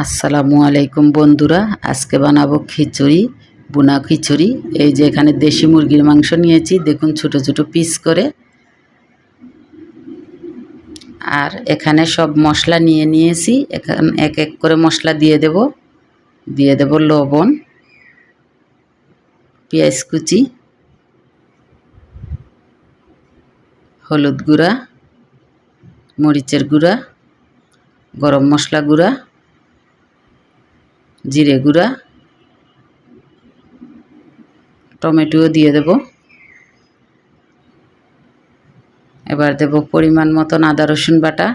আসসালামু আলাইকুম বন্ধুরা, আজকে বানাবো খিচুড়ি, বুনা খিচুড়ি। এই যে এখানে দেশি মুরগির মাংস নিয়েছি, দেখুন ছোট ছোট পিস করে। আর এখানে সব মশলা নিয়ে নিয়েছি, এখানে এক এক করে মশলা দিয়ে দেব। দিয়ে দেব লবণ, পেঁয়াজ কুচি, হলুদ গুঁড়া, মরিচের গুঁড়া, গরম মশলা গুঁড়া জিরে গুঁড়া, টমেটোও দিয়ে দেব। এবার দেব পরিমাণ মতন আদা, রসুন বাটা।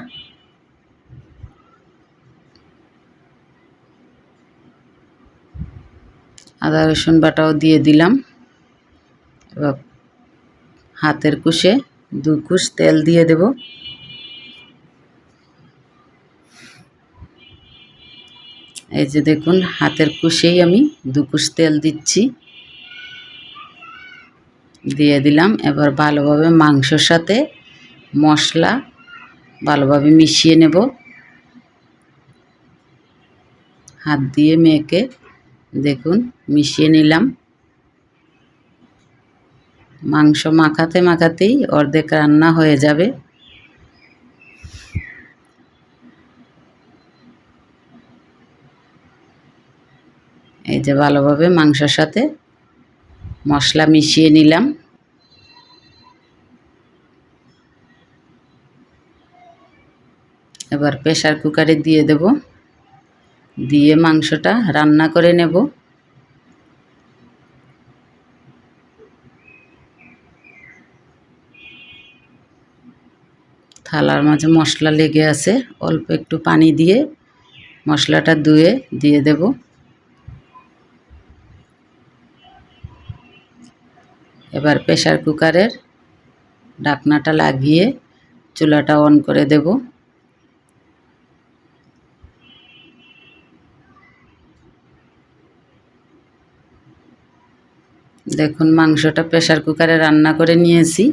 আদা, রসুন বাটাও দিয়ে দিলাম। এবার হাতের কুশে দু কুশ তেল দিয়ে দেব। এই যে দেখুন, হাতের কুশেই আমি দু কুশ তেল দিচ্ছি। দিয়ে দিলাম, এবার ভালোভাবে মাংসর সাথে মশলা ভালোভাবে মিশিয়ে নেব। হাত দিয়ে মেখে দেখুন, মিশিয়ে নিলাম। মাংস মাখাতে মাখাতেই অর্ধেক রান্না হয়ে যাবে। এই যে ভালোভাবে মাংসর সাথে মশলা মিশিয়ে নিলাম। এবার প্রেশার কুকারে দিয়ে দেব। দিয়ে মাংসটা রান্না করে নেব। থালার মাঝে মশলা লেগে আছে। অল্প একটু পানি দিয়ে মশলাটা ধুয়ে দিয়ে দেব। এবার প্রেশার কুকারের ঢাকনাটা লাগিয়ে চুলাটা অন করে দেব। দেখুন, মাংসটা প্রেশার কুকারে রান্না করে নিয়েছি।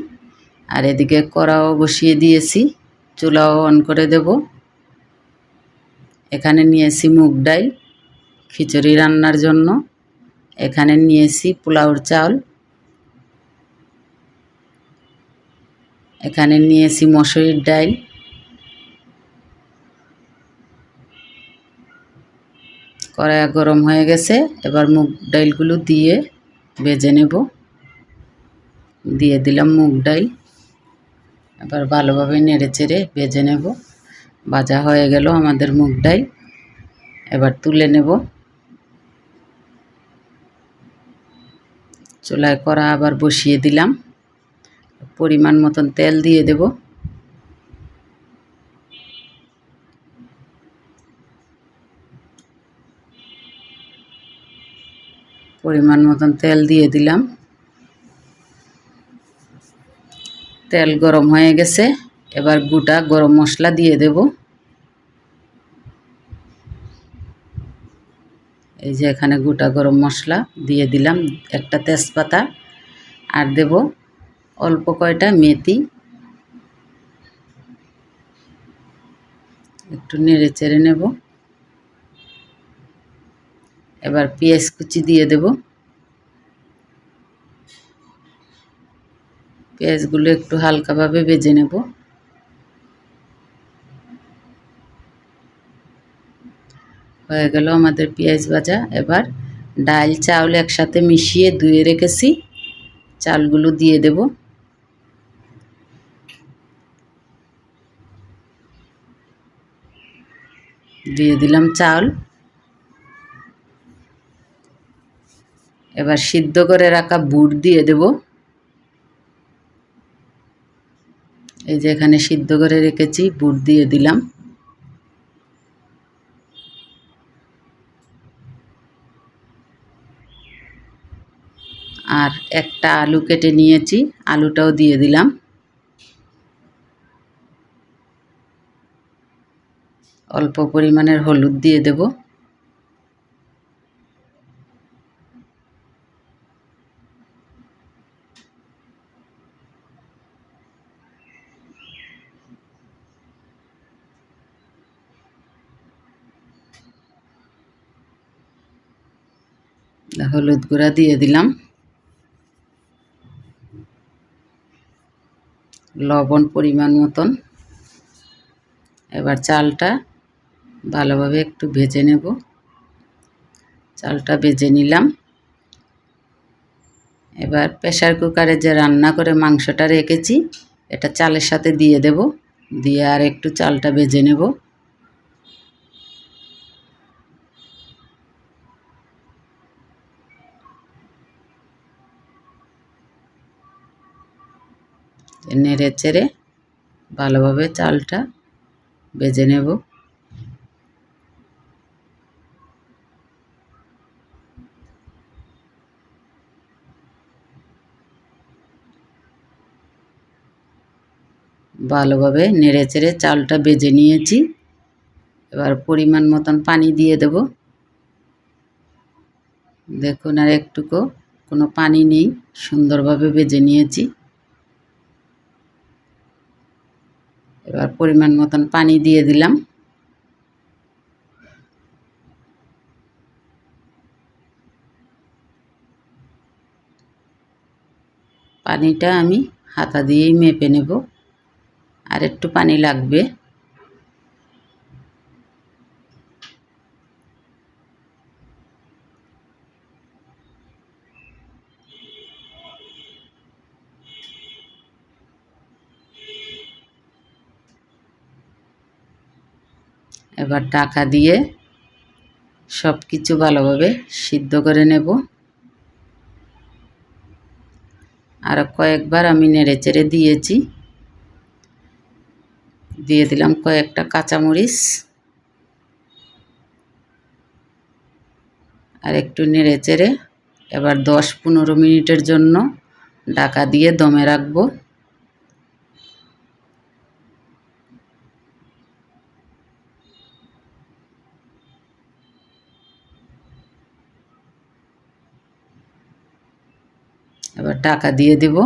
আর এদিকে কড়াও বসিয়ে দিয়েছি, চুলাও অন করে দেব। এখানে নিয়েছি মুগ ডাল, খিচুড়ি রান্নার জন্য। এখানে নিয়েছি পোলাওর চাল। এখানে নিয়েছি মসুরির ডাল কড়াই গরম হয়ে গেছে, এবার মুগ ডাইলগুলো দিয়ে ভেজে নেব। দিয়ে দিলাম মুগ ডাইল। এবার ভালোভাবে নেড়ে চেড়ে ভেজে নেব। ভাজা হয়ে গেল আমাদের মুগ ডাল এবার তুলে নেব। চুলায় কড়া আবার বসিয়ে দিলাম। পরিমাণ মতন তেল দিয়ে দেব। পরিমাণ মতন তেল দিয়ে দিলাম। তেল গরম হয়ে গেছে, এবার গোটা গরম মশলা দিয়ে দেব। এই যে এখানে গোটা গরম মশলা দিয়ে দিলাম, একটা তেজপাতা আর দেব অল্প কয়টা মেথি। একটু নেড়ে চেড়ে নেব। এবার পেঁয়াজ কুচি দিয়ে দেব। পেঁয়াজগুলো একটু হালকাভাবে ভেজে নেব। হয়ে গেল আমাদের পেঁয়াজ ভাজা। এবার ডাল, চাউল একসাথে মিশিয়ে ধুয়ে রেখেছি। চালগুলো দিয়ে দেব। দিয়ে দিলাম চাল। এবার সিদ্ধ করে রাখা বুট দিয়ে দেব। এই যে এখানে সিদ্ধ করে রেখেছি, বুট দিয়ে দিলাম। আর একটা আলু কেটে নিয়েছি, আলুটাও দিয়ে দিলাম। অল্প পরিমাণের হলুদ দিয়ে দেব। হলুদ গুঁড়া দিয়ে দিলাম। লবণ পরিমাণ মতন। এবার চালটা ভালোভাবে একটু ভেজে নেব। চালটা ভেজে নিলাম। এবার প্রেশার কুকারে যে রান্না করে মাংসটা রেখেছি, এটা চালের সাথে দিয়ে দেব। দিয়ে আর একটু চালটা ভেজে নেব। নেড়ে চেড়ে ভালোভাবে চালটা ভেজে নেব। ভালোভাবে নেড়ে চেড়ে চালটা বেজে নিয়েছি। এবার পরিমাণ মতন পানি দিয়ে দেব। দেখুন আর একটুকু, কোনো পানি নেই, সুন্দরভাবে বেজে নিয়েছি। এবার পরিমাণ মতন পানি দিয়ে দিলাম। পানিটা আমি হাতা দিয়েই মেপে নেব। আর একটু পানি লাগবে। এবার টাকা দিয়ে সব কিছু ভালোভাবে সিদ্ধ করে নেব। আর কয়েকবার আমি নেড়ে চেড়ে দিয়েছি। দিয়ে দিলাম কয়েকটা কাঁচামরিচ আর একটু নেড়ে চেড়ে এবার দশ পনেরো মিনিটের জন্য ঢাকা দিয়ে দমে রাখব। এবার টাকা দিয়ে দেব।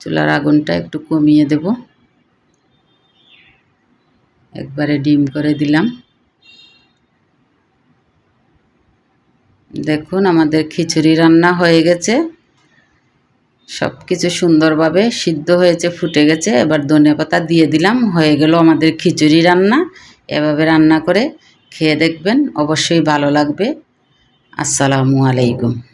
চুলার আগুনটা একটু কমিয়ে দেব। একবারে ডিম করে দিলাম। দেখুন, আমাদের খিচুড়ি রান্না হয়ে গেছে। সব কিছু সুন্দরভাবে সিদ্ধ হয়েছে, ফুটে গেছে। এবার ধনে পাতা দিয়ে দিলাম, হয়ে গেল আমাদের খিচুড়ি রান্না। এভাবে রান্না করে খেয়ে দেখবেন, অবশ্যই ভালো লাগবে। আসসালামু আলাইকুম।